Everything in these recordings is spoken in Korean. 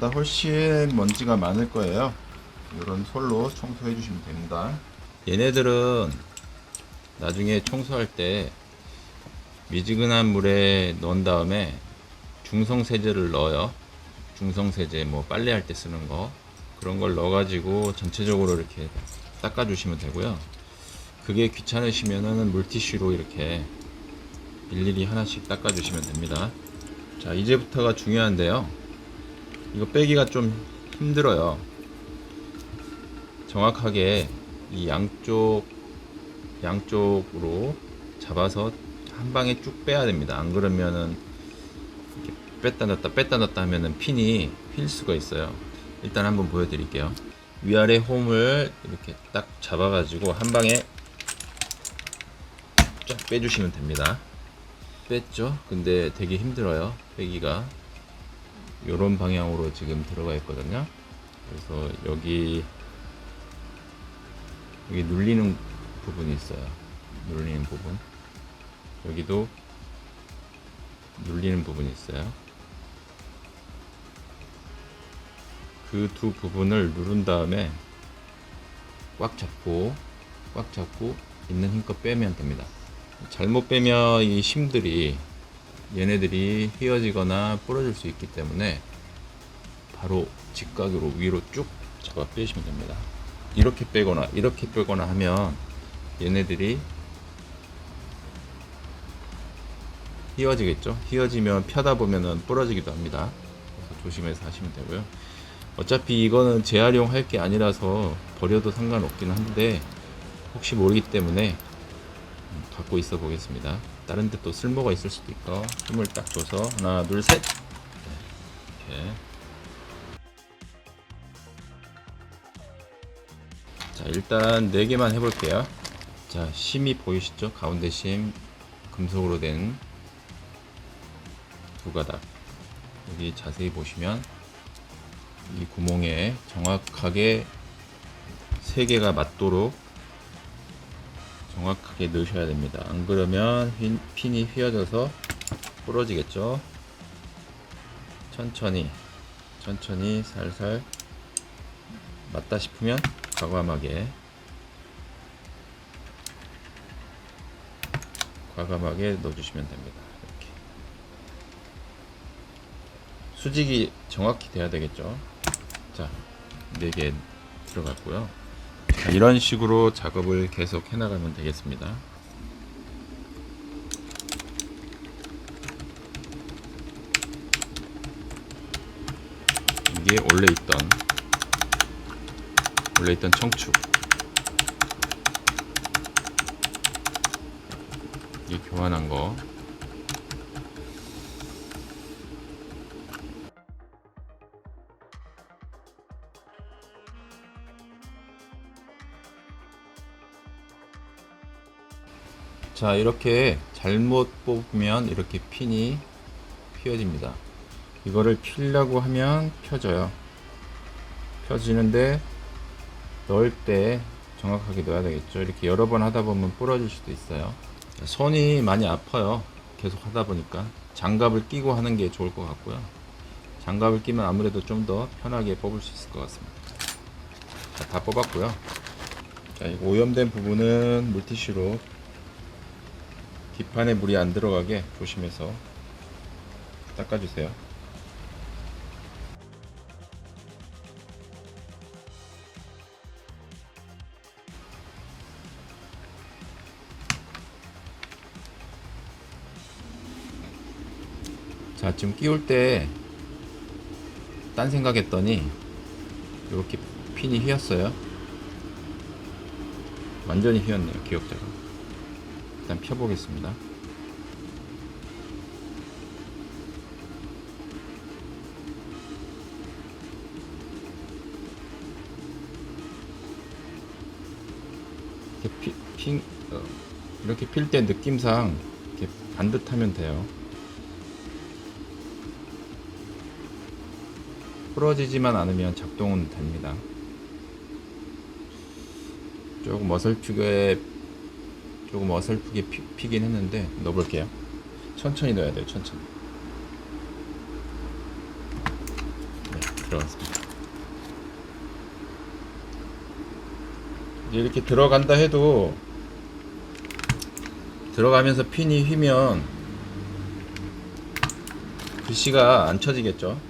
전보다 훨씬 먼지가 많을 거예요. 이런 솔로 청소해 주시면 됩니다. 얘네들은 나중에 청소할 때 미지근한 물에 넣은 다음에 중성 세제를 넣어요. 중성 세제 뭐 빨래 할 때 쓰는 거 그런 걸 넣어 가지고 전체적으로 이렇게 닦아 주시면 되고요. 그게 귀찮으시면은 물티슈로 이렇게 일일이 하나씩 닦아 주시면 됩니다. 자 이제부터가 중요한데요. 이거 빼기가 좀 힘들어요. 정확하게 이 양쪽 양쪽으로 잡아서 한 방에 쭉 빼야 됩니다. 안 그러면은 이렇게 뺐다 넣었다 뺐다 넣었다 하면은 핀이 휠 수가 있어요. 일단 한번 보여드릴게요. 위아래 홈을 이렇게 딱 잡아가지고 한 방에 쫙 빼주시면 됩니다. 뺐죠? 근데 되게 힘들어요. 빼기가. 요런 방향으로 지금 들어가 있거든요. 그래서 여기 여기 눌리는 부분이 있어요. 눌리는 부분. 여기도 눌리는 부분이 있어요. 그 두 부분을 누른 다음에 꽉 잡고 꽉 잡고 있는 힘껏 빼면 됩니다. 잘못 빼면 이 심들이 얘네들이 휘어지거나 부러질 수 있기 때문에 바로 직각으로 위로 쭉 잡아 빼시면 됩니다. 이렇게 빼거나 이렇게 빼거나 하면 얘네들이 휘어지겠죠. 휘어지면 펴다 보면은 부러지기도 합니다. 그래서 조심해서 하시면 되고요. 어차피 이거는 재활용할 게 아니라서 버려도 상관없긴 한데 혹시 모르기 때문에 음, 갖고 있어 보겠습니다. 다른 데 또 쓸모가 있을 수도 있고 힘을 딱 줘서 하나 둘 셋. 네, 이렇게. 자 일단 네 개만 해볼게요. 자 심이 보이시죠? 가운데 심 금속으로 된 두 가닥. 여기 자세히 보시면 이 구멍에 정확하게 세 개가 맞도록 정확하게 넣으셔야 됩니다. 안 그러면 핀, 핀이 휘어져서 부러지겠죠. 천천히, 천천히 살살 맞다 싶으면 과감하게, 과감하게 넣어주시면 됩니다. 이렇게. 수직이 정확히 돼야 되겠죠. 자, 4개 들어갔고요. 자, 이런 식으로 작업을 계속 해나가면 되겠습니다. 이게 원래 있던 원래 있던 청축 이게 교환한 거 자 이렇게 잘못 뽑으면 이렇게 핀이 휘어집니다. 이거를 필려고 하면 펴져요. 펴지는데 넣을 때 정확하게 넣어야 되겠죠. 이렇게 여러 번 하다 보면 부러질 수도 있어요. 손이 많이 아파요. 계속 하다 보니까. 장갑을 끼고 하는 게 좋을 것 같고요. 장갑을 끼면 아무래도 좀 더 편하게 뽑을 수 있을 것 같습니다. 자, 다 뽑았고요. 자, 이 오염된 부분은 물티슈로 뒷판에 물이 안 들어가게 조심해서 닦아주세요. 자, 지금 끼울 때 딴 생각했더니 이렇게 핀이 휘었어요. 완전히 휘었네요, 기억자가. 일단 펴보겠습니다. 이렇게 피, 피, 어, 이렇게 필 때 느낌상 이렇게 반듯하면 돼요. 부러지지만 않으면 작동은 됩니다. 조금 어설프게 조금 어설프게 피, 피긴 했는데 넣어볼게요. 천천히 넣어야 돼요. 천천히. 네. 들어갔습니다. 이제 이렇게 들어간다 해도 들어가면서 핀이 휘면 글씨가 안 쳐지겠죠.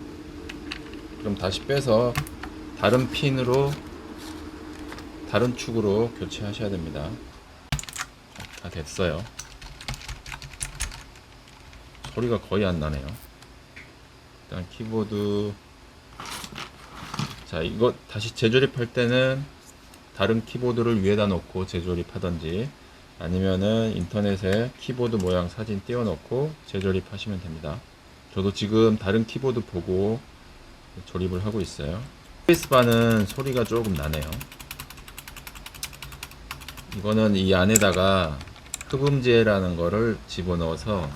그럼 다시 빼서 다른 핀으로 다른 축으로 교체하셔야 됩니다. 다 됐어요. 소리가 거의 안 나네요. 일단 키보드 자 이거 다시 재조립할 때는 다른 키보드를 위에다 놓고 재조립하던지 아니면은 인터넷에 키보드 모양 사진 띄워 놓고 재조립하시면 됩니다. 저도 지금 다른 키보드 보고 조립을 하고 있어요. 스페이스바는 소리가 조금 나네요. 이거는 이 안에다가 흡음재라는 거를 집어넣어서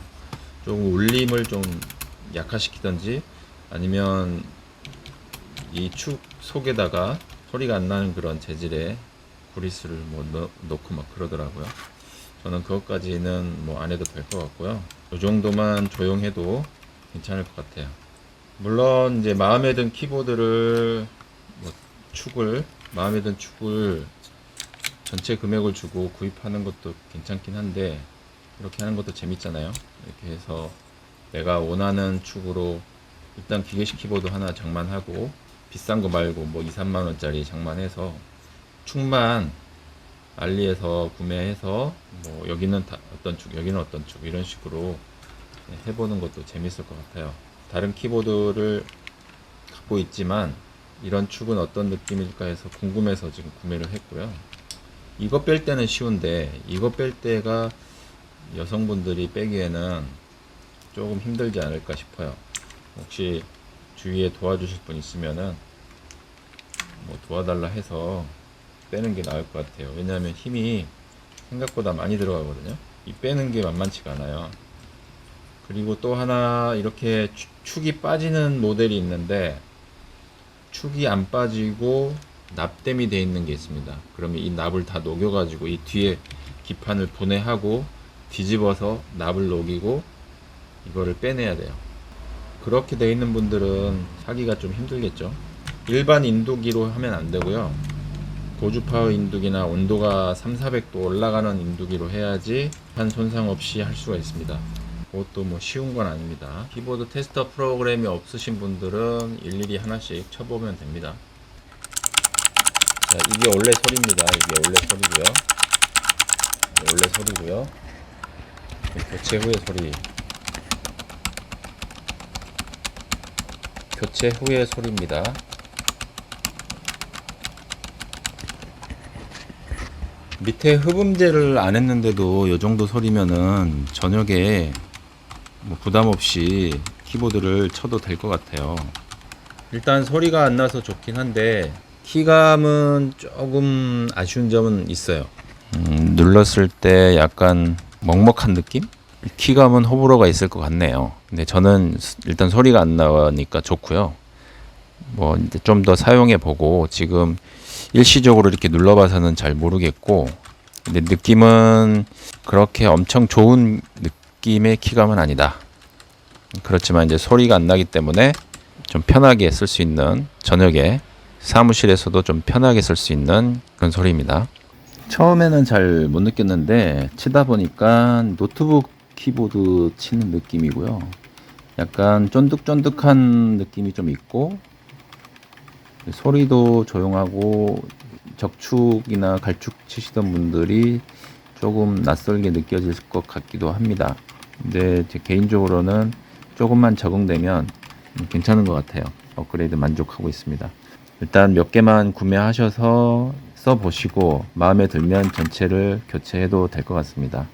조금 울림을 좀 약화시키던지 아니면 이 축 속에다가 소리가 안 나는 그런 재질의 구리스를 뭐 넣, 넣고 막 그러더라고요. 저는 그것까지는 뭐 안 해도 될 것 같고요. 이 정도만 조용해도 괜찮을 것 같아요. 물론 이제 마음에 든 키보드를 뭐 축을 마음에 든 축을 전체 금액을 주고 구입하는 것도 괜찮긴 한데 이렇게 하는 것도 재밌잖아요. 이렇게 해서 내가 원하는 축으로 일단 기계식 키보드 하나 장만하고 비싼 거 말고 뭐 2, 3만 원짜리 장만해서 축만 알리에서 구매해서 뭐 여기는 다 어떤 축, 여기는 어떤 축 이런 식으로 해보는 것도 재밌을 것 같아요. 다른 키보드를 갖고 있지만 이런 축은 어떤 느낌일까 해서 궁금해서 지금 구매를 했고요. 이거 뺄 때는 쉬운데 이거 뺄 때가 여성분들이 빼기에는 조금 힘들지 않을까 싶어요. 혹시 주위에 도와주실 분 있으면은 뭐 도와달라 해서 빼는 게 나을 것 같아요. 왜냐하면 힘이 생각보다 많이 들어가거든요. 이 빼는 게 만만치가 않아요. 그리고 또 하나 이렇게 추- 축이 빠지는 모델이 있는데 축이 안 빠지고 납땜이 돼 있는 게 있습니다. 그러면 이 납을 다 녹여가지고 이 뒤에 기판을 분해하고 뒤집어서 납을 녹이고 이거를 빼내야 돼요. 그렇게 돼 있는 분들은 사기가 좀 힘들겠죠. 일반 인두기로 하면 안 되고요. 고주파의 인두기나 온도가 3, 400도 올라가는 인두기로 해야지 한 손상 없이 할 수가 있습니다. 그것도 뭐 쉬운 건 아닙니다. 키보드 테스터 프로그램이 없으신 분들은 일일이 하나씩 쳐보면 됩니다. 자, 이게 원래 소리입니다. 이게 원래 소리고요. 원래 소리고요. 교체 후의 소리. 교체 후의 소리입니다. 밑에 흡음재를 안 했는데도 이 정도 소리면은 저녁에 뭐 부담 없이 키보드를 쳐도 될 것 같아요. 일단 소리가 안 나서 좋긴 한데 키감은 조금 아쉬운 점은 있어요. 음, 눌렀을 때 약간 먹먹한 느낌? 키감은 호불호가 있을 것 같네요. 근데 저는 일단 소리가 안 나니까 좋고요. 뭐 좀 더 사용해 보고 지금 일시적으로 이렇게 눌러봐서는 잘 모르겠고 근데 느낌은 그렇게 엄청 좋은 느낌의 키감은 아니다. 그렇지만 이제 소리가 안 나기 때문에 좀 편하게 쓸 수 있는 저녁에 사무실에서도 좀 편하게 쓸 수 있는 그런 소리입니다. 처음에는 잘 못 느꼈는데 치다 보니까 노트북 키보드 치는 느낌이고요. 약간 쫀득쫀득한 느낌이 좀 있고 소리도 조용하고 적축이나 갈축 치시던 분들이 조금 낯설게 느껴질 것 같기도 합니다. 근데 제 개인적으로는 조금만 적응되면 괜찮은 것 같아요. 업그레이드 만족하고 있습니다. 일단 몇 개만 구매하셔서 써보시고 마음에 들면 전체를 교체해도 될 것 같습니다.